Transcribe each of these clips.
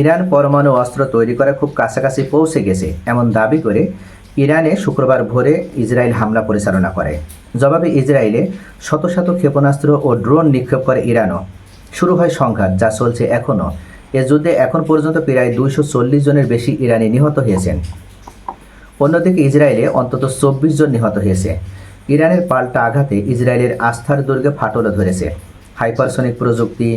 Iran পরমাণু অস্ত্র তৈরি করা খুব কাছাকাছি পৌঁছে গেছে, এমন দাবি করে ইরানে শুক্রবার ভোরে ইসরায়েল হামলা পরিচালনা করে। জবাবে ইসরায়েলে শত শত ক্ষেপণাস্ত্র ও ড্রোন নিক্ষেপ করে ইরানও। শুরু হয় সংঘাত, যা চলছে এখনও। এ যুদ্ধে এখন পর্যন্ত প্রায় দুইশো চল্লিশ জনের বেশি ইরানি নিহত হয়েছেন। অন্যদিকে ইসরায়েলে অন্তত চব্বিশ জন নিহত হয়েছে। ইরানের পাল্টা আঘাতে ইসরায়েলের আস্থার দুর্গে ফাটল ধরেছে। হাইপারসনিক প্রযুক্তি,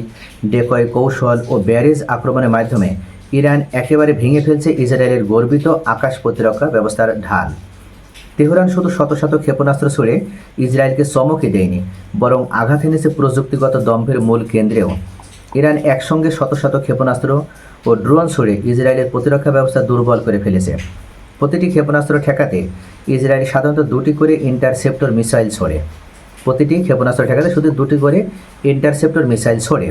ডেকয় কৌশল ও ব্যারেজ আক্রমণের মাধ্যমে ইরান একেবারে ভেঙে ফেলছে ইসরায়েলের গর্বিত আকাশ প্রতিরক্ষা ব্যবস্থার ঢাল। তেহরান শুধু শত শত ক্ষেপণাস্ত্র ছুড়ে ইসরায়েলকে চমকে দেয়নি, বরং আঘাত এনেছে প্রযুক্তিগত দম্ভের মূল কেন্দ্রেও। ইরান একসঙ্গে শত শত ক্ষেপণাস্ত্র ও ড্রোন ছুড়ে ইসরায়েলের প্রতিরক্ষা ব্যবস্থা দুর্বল করে ফেলেছে। প্রতিটি ক্ষেপণাস্ত্র ঠেকাতে ইসরায়েল সাধারণত দুটি করে ইন্টারসেপ্টর মিসাইল ছোড়ে। প্রতিটি ক্ষেপণাস্ত্র ঠেকাতে শুধু দুটি করে ইন্টারসেপ্টর মিসাইল ছোড়ে।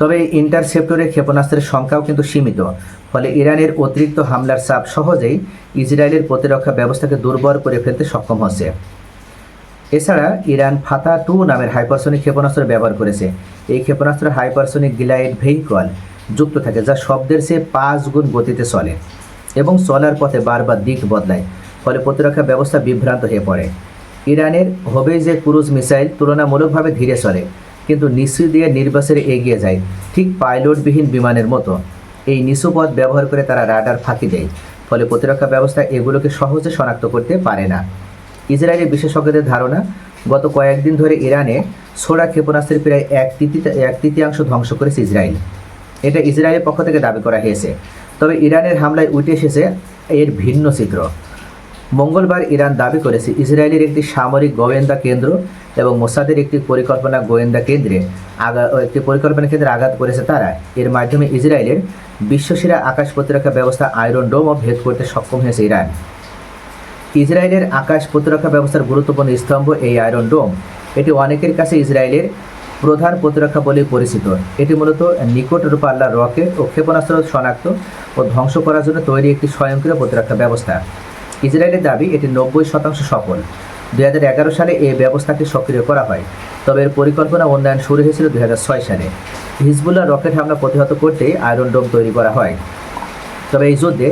তবে ইন্টারসেপ্টরের ক্ষেপণাস্ত্রের সংখ্যাও কিন্তু সীমিত, ফলে ইরানের অতিরিক্ত হামলার চাপ সহজেই ইসরায়েলের প্রতিরক্ষা ব্যবস্থাকে দুর্বল করে ফেলতে সক্ষম হচ্ছে। এছাড়া ইরান ফাতা টু নামের হাইপারসনিক ক্ষেপণাস্ত্র ব্যবহার করেছে। এই ক্ষেপণাস্ত্র হাইপারসনিক গ্লাইড ভেহিকল যুক্ত থাকে, যা শব্দের চেয়ে পাঁচ গুণ গতিতে চলে। এবং চলার পথে বারবার দিক বদলায়, ফলে প্রতিরক্ষা ব্যবস্থা বিভ্রান্ত হয়ে পড়ে। ইরানের হবে যে ক্রুজ মিসাইল তুলনামূলকভাবে ধীরে চলে, কিন্তু নিচু দিয়ে নির্বাচনে এগিয়ে যায়, ঠিক পাইলটবিহীন বিমানের মতো। এই নিচু পথ ব্যবহার করে তারা রাডার ফাঁকি দেয়, ফলে প্রতিরক্ষা ব্যবস্থা এগুলোকে সহজে শনাক্ত করতে পারে না। ইসরায়েলের বিশেষজ্ঞদের ধারণা, গত কয়েকদিন ধরে ইরানে ছোড়া ক্ষেপণাস্ত্রের প্রায় এক তৃতীয় এক তৃতীয়াংশ ধ্বংস করেছে ইসরায়েল। এটা ইসরায়েলের পক্ষ থেকে দাবি করা হয়েছে। তবে ইরানের হামলায় উঠে এসেছে এর ভিন্ন চিত্র মঙ্গলবার ইরান দাবি করেছে, ইসরায়েলের একটি সামরিক গোয়েন্দা কেন্দ্র এবং মোসাদের একটি পরিকল্পনা গোয়েন্দা কেন্দ্রে আগা একটি পরিকল্পনা কেন্দ্রে আঘাত করেছে তারা। এর মাধ্যমে ইসরায়েলের বিশ্বসেরা আকাশ প্রতিরক্ষা ব্যবস্থা আয়রন ডোমও ভেদ করতে সক্ষম হয়েছে ইরান। ইসরায়েলের আকাশ প্রতিরক্ষা ব্যবস্থার গুরুত্বপূর্ণ স্তম্ভ এই আয়রন ডোম। এটি অনেকের কাছে ইসরায়েলের প্রধান প্রতিরক্ষা বলে পরিচিত। এটি মূলত নিকট রূপাল্লার রকেট ও ক্ষেপণাস্ত্র শনাক্ত ও ধ্বংস করার জন্য তৈরি একটি স্বয়ংক্রিয় প্রতিরক্ষা ব্যবস্থা। ইসরায়েলের দাবি, এটি নব্বই শতাংশ সফল। দুই হাজার এগারো সালে এই ব্যবস্থাটি সক্রিয় করা হয়। তবে এর পরিকল্পনা উন্নয়ন শুরু হয়েছিল দুই হাজার ছয় সালে। হিজবুল্লাহ রকেট হামলা প্রতিহত করতেই আয়রন ডোম তৈরি করা হয়। তবে এই যুদ্ধে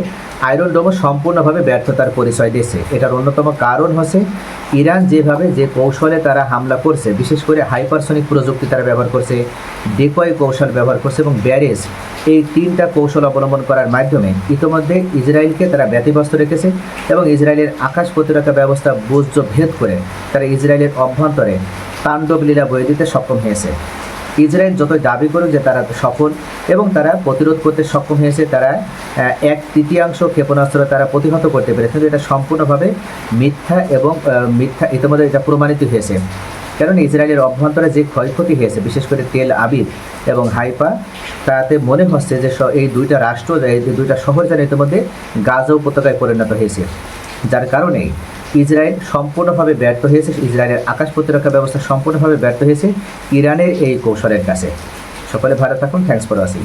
আয়রন ডোমও সম্পূর্ণভাবে ব্যর্থতার পরিচয় দিয়েছে। এটার অন্যতম কারণ হচ্ছে, ইরান যেভাবে যে কৌশলে তারা হামলা করছে, বিশেষ করে হাইপারসনিক প্রযুক্তি তারা ব্যবহার করছে, ডেকয় কৌশল ব্যবহার করছে এবং ব্যারেজ, এই তিনটা কৌশল অবলম্বন করার মাধ্যমে ইতিমধ্যে ইসরায়েলকে তারা ব্যতিব্যস্ত রেখেছে এবং ইসরায়েলের আকাশ প্রতিরক্ষা ব্যবস্থা বুঝ ভেদ করে তারা ইসরায়েলের অভ্যন্তরে তাণ্ডব লীলা বয়ে দিতে সক্ষম হয়েছে। ইসরায়েল যত দাবি করুক যে তারা সফল এবং তারা প্রতিরোধ করতে সক্ষম হয়েছে, তারা এক তৃতীয়াংশ ক্ষেপণাস্ত্র তারা প্রতিহত করতে পেরেছে। কিন্তু এটা সম্পূর্ণভাবে মিথ্যা এবং মিথ্যা ইতিমধ্যে এটা প্রমাণিত হয়েছে। কারণ ইসরায়েলের অভ্যন্তরে যে ক্ষয়ক্ষতি হয়েছে, বিশেষ করে তেল আবিব এবং হাইপা তাতে মনে হচ্ছে যে এই দুইটা রাষ্ট্র, এই দুইটা শহর যেন ইতিমধ্যে গাজা উপত্যকায় পরিণত হয়েছে। যার কারণে ইসরায়েল সম্পূর্ণভাবে ব্যর্থ হয়েছে। ইসরায়েলের আকাশ প্রতিরক্ষা ব্যবস্থা সম্পূর্ণভাবে ব্যর্থ হয়েছে ইরানের এই কৌশলের কাছে। সকলে ভালো থাকুন। Thanks for watching